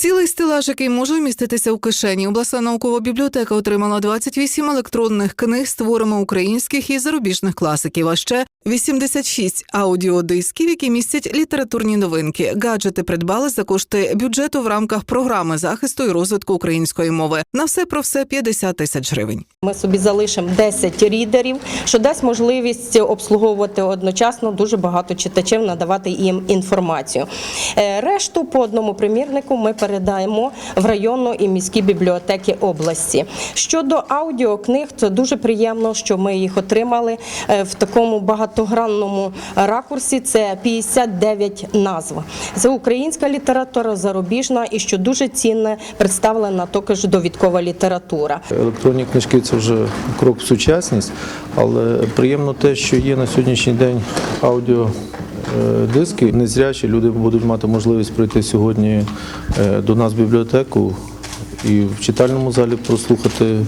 Цілий стелаж, який може вміститися у кишені. Обласна наукова бібліотека отримала 28 електронних книг з творами українських і зарубіжних класиків, а ще 86 аудіодисків, які містять літературні новинки. Гаджети придбали за кошти бюджету в рамках програми захисту і розвитку української мови. На все про все 50 тисяч гривень. Ми собі залишимо 10 рідерів, що дасть можливість обслуговувати одночасно дуже багато читачів, надавати їм інформацію. Е, Решту по одному примірнику ми передаємо в районну і міські бібліотеки області. Щодо аудіокниг, це дуже приємно, що ми їх отримали е, в такому багатогранному ракурсі. Це 59 назв. Це українська література, зарубіжна і що дуже цінне представлена також довідкова література. Електронні книжки це вже крок в сучасність, але приємно те, що є на сьогоднішній день аудіо. Е, Диски. Незрячі люди будуть мати можливість прийти сьогодні е, до нас в бібліотеку і в читальному залі прослухати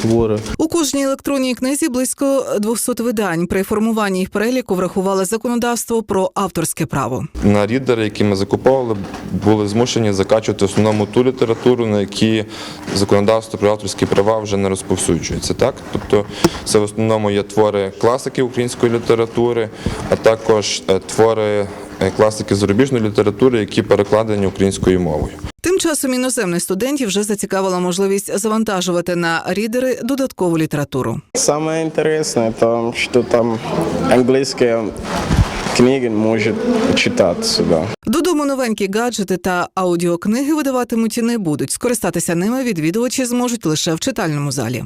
твори. У кожній електронній книзі близько 200 видань. При формуванні їх переліку врахували законодавство про авторське право. На рідери, які ми закуповували, були змушені закачувати в основному ту літературу, на які законодавство про авторські права вже не розповсюджується. Так? Тобто це в основному є твори класиків української літератури, а також е, твори е, класики зарубіжної літератури, які перекладені українською мовою. Тим часом іноземних студентів вже зацікавила можливість завантажувати на рідери додаткову літературу. Самое интересное, то, что там английские книги может читать сюда. Додому новенькі гаджети та аудіокниги видаватимуть і не будуть. Скористатися ними відвідувачі зможуть лише в читальному залі.